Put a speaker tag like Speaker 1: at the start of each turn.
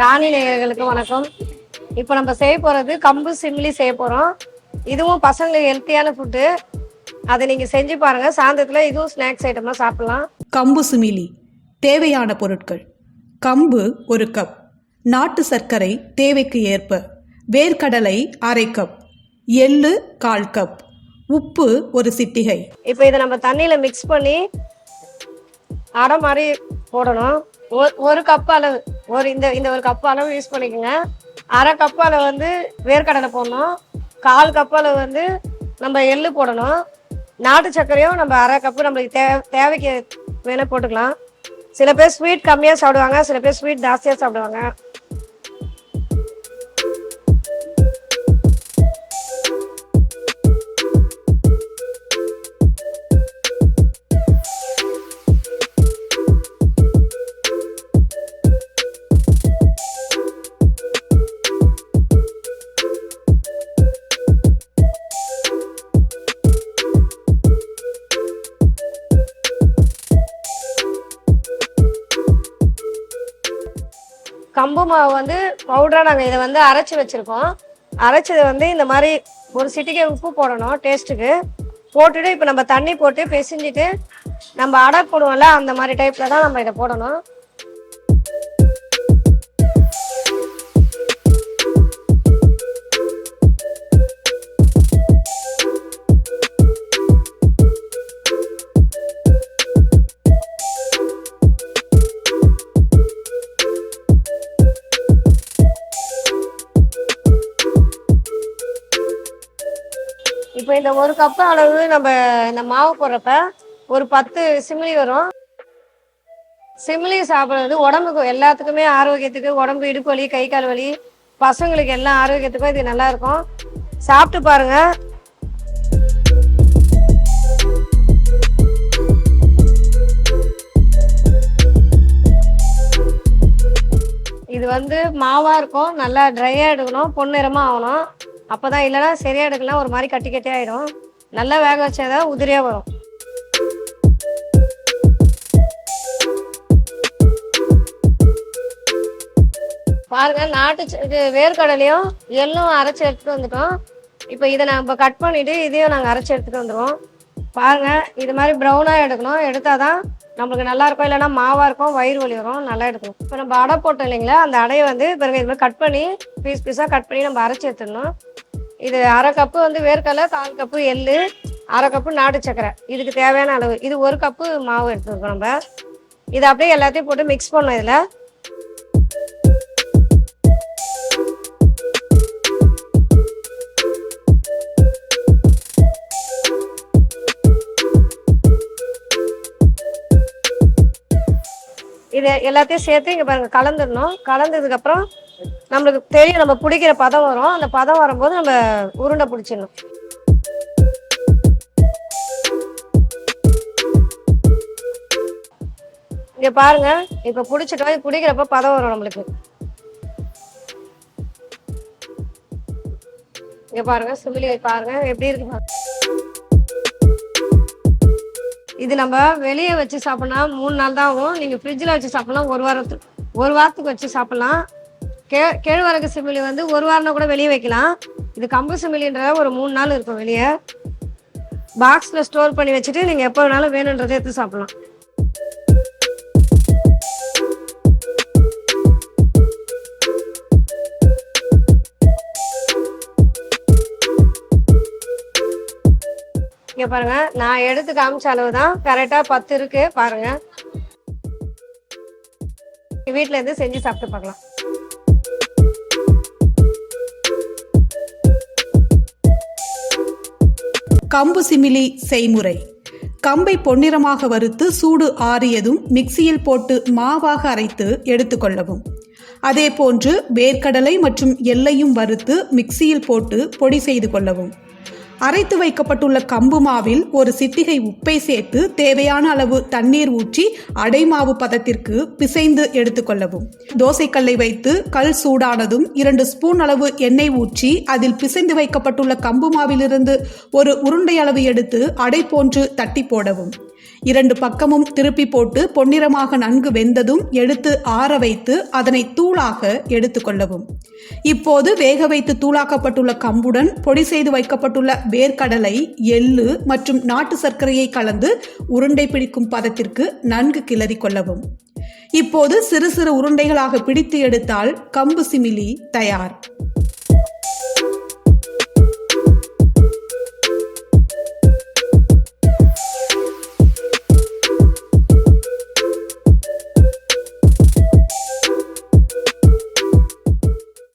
Speaker 1: ராணி நேயர்களுக்கு வணக்கம். இப்போ நம்ம செய்ய போகிறது கம்பு சிம்லி செய்ய போகிறோம் இதுவும் பசங்களுக்கு ஹெல்த்தியான ஃபுட்டு அதை நீங்கள் செஞ்சு பாருங்கள் சாயந்தரத்தில் இதுவும் ஸ்நாக்ஸ் ஐட்டமாக சாப்பிட்லாம்.
Speaker 2: கம்பு சுமிலி தேவையான பொருட்கள். கம்பு ஒரு கப் நாட்டு சர்க்கரை தேவைக்கு ஏற்ப. வேர்க்கடலை அரை கப் எள்ளு கால் கப் உப்பு ஒரு சிட்டிகை.
Speaker 1: இப்போ இதை நம்ம தண்ணியில் மிக்ஸ் பண்ணி அடை மாதிரி போடணும். ஒரு ஒரு கப் அளவு ஒரு இந்த இந்த ஒரு கப் அளவு யூஸ் பண்ணிக்கோங்க. அரை கப் அளவு வந்து வேர்க்கடலை போடணும். கால் கப் அளவு வந்து நம்ம எள்ளு போடணும். நாட்டு சர்க்கரையும் நம்ம அரை கப்பு நம்மளுக்கு தே தேவைக்கு வேணால் போட்டுக்கலாம். சில பேர் ஸ்வீட் கம்மியாக சாப்பிடுவாங்க சில பேர் ஸ்வீட் ஜாஸ்தியாக சாப்பிடுவாங்க. கம்பு மாவு வந்து பவுடராக நாங்கள் இதை வந்து அரைச்சி வச்சுருக்கோம். அரைச்சது வந்து இந்த மாதிரி ஒரு சிட்டிகை உப்பு போடணும் டேஸ்ட்டுக்கு போட்டுட்டு இப்போ நம்ம தண்ணி போட்டு பிசைஞ்சிட்டு நம்ம அடை போடுவோம்ல அந்த மாதிரி டைப்பில் தான் நம்ம இதை போடணும். இந்த ஒரு கப்பு அளவு நம்ம இந்த மாவு போடுறப்ப ஒரு பத்து சிமிலி வரும். சிமிலி சாப்பிட்றது உடம்புக்கு எல்லாத்துக்குமே ஆரோக்கியத்துக்கு உடம்பு இடுப்பு வலி கை கால் வலி பசங்களுக்கு எல்லா ஆரோக்கியத்துக்கும் இது நல்லா இருக்கும். சாப்பிட்டு பாருங்க. இது வந்து மாவா இருக்கும். நல்லா ட்ரையா எடுக்கணும். பொன்னிறமா ஆகணும். அப்போதான் இல்லைன்னா சரியா எடுக்கலாம் ஒரு மாதிரி கட்டி கட்டி ஆயிடும். நல்லா வேக வச்சாதான் உதிரியா வரும். பாருங்க நாட்டு வேர்க்கடலையும் எள்ளும் அரைச்சி எடுத்துட்டு வந்துட்டோம். இப்போ இதை நம்ம கட் பண்ணிட்டு இதையும் நாங்கள் அரைச்சி எடுத்துட்டு வந்துடுவோம் பாருங்க இது மாதிரி ப்ரௌனாக எடுக்கணும். எடுத்தாதான் நம்மளுக்கு நல்லா இருக்கும். இல்லைன்னா மாவா இருக்கும் வயிறு வலி வரும் நல்லா எடுக்கணும் இப்போ நம்ம அடை போட்டோம் இல்லைங்களா அந்த அடையை வந்து பிறகு இது மாதிரி கட் பண்ணி பீஸ் பீஸாக கட் பண்ணி நம்ம அரைச்சி எடுத்துடணும். இது அரை கப்பு வந்து வேர்க்கடலை கால் கப்பு எள்ளு அரை கப்பு நாட்டு சக்கரை இதுக்கு தேவையான அளவு. இது ஒரு கப்பு மாவு எடுத்துருக்கோம் நம்ம. இதை அப்படியே எல்லாத்தையும் போட்டு மிக்ஸ் பண்ணோம் இதில். இது எல்லாத்தையும் சேர்த்து இங்கே பாருங்க கலந்துடணும். கலந்ததுக்கு அப்புறம் நம்மளுக்கு தெரியும் நம்ம பிடிக்கிற பதம் வரும். அந்த பதம் வரும்போது நம்ம உருண்டை பிடிச்சிடணும். இங்க பாருங்க இப்ப பிடிச்சிட்டோம் இது பிடிக்கிறப்ப பதம் வரும் நம்மளுக்கு. இங்க பாருங்க சுமிலி பாருங்க எப்படி இருக்கு பாருங்க. இது நம்ம வெளியே வச்சு சாப்பிடலாம். மூணு நாள் தான் ஆகும். நீங்கள் ஃப்ரிட்ஜில் வச்சு சாப்பிடலாம். ஒரு வாரத்துக்கு ஒரு வாரத்துக்கு வச்சு சாப்பிடலாம். கே கேழ்வரகு சிமிலி வந்து ஒரு வாரம்னா கூட வெளியே வைக்கலாம். இது கம்பு சிமிலின்ற ஒரு மூணு நாள் இருக்கும் வெளியே. பாக்ஸில் ஸ்டோர் பண்ணி வச்சுட்டு நீங்கள் எப்போ வேணாலும் வேணுன்றதை எடுத்து சாப்பிடலாம். பாருங்க. நான் எடுத்து காமிச்ச அளவு தான் கரெக்டா பத்து இருக்கு. பாருங்க. வீட்ல இருந்து செஞ்சு சாப்பிட்டு பார்க்கலாம்.
Speaker 2: கம்பு சிமிலி செய்முறை. கம்பை பொன்னிறமாக வறுத்து சூடு ஆறியதும் மிக்சியில் போட்டு மாவாக அரைத்து எடுத்துக்கொள்ளவும் அதேபோன்று வேர்க்கடலை மற்றும் எல்லையும் வறுத்து மிக்சியில் போட்டு பொடி செய்து கொள்ளவும். அரைத்து வைக்கப்பட்டுள்ள கம்பு மாவில் ஒரு சிட்டிகை உப்பை சேர்த்து தேவையான அளவு தண்ணீர் ஊற்றி அடைமாவு பதத்திற்கு பிசைந்து எடுத்துக்கொள்ளவும் தோசைக்கல்லை வைத்து கல் சூடானதும் இரண்டு ஸ்பூன் அளவு எண்ணெய் ஊற்றி அதில் பிசைந்து வைக்கப்பட்டுள்ள கம்பு மாவிலிருந்து ஒரு உருண்டை அளவு எடுத்து அடை போன்று தட்டி போடவும். இரண்டு பக்கமும் திருப்பி போட்டு பொன்னிறமாக நன்கு வெந்ததும் எடுத்து ஆற வைத்து அதனை தூளாக எடுத்துக்கொள்ளவும் இப்போது வேக வைத்து தூளாக்கப்பட்டுள்ள கம்புடன் பொடி செய்து வைக்கப்பட்டுள்ள வேர்க்கடலை எள்ளு மற்றும் நாட்டு சர்க்கரையை கலந்து உருண்டை பிடிக்கும் பதத்திற்கு நன்கு கிளறி கொள்ளவும். இப்போது சிறு சிறு உருண்டைகளாக பிடித்து எடுத்தால் கம்பு சிமிலி தயார்.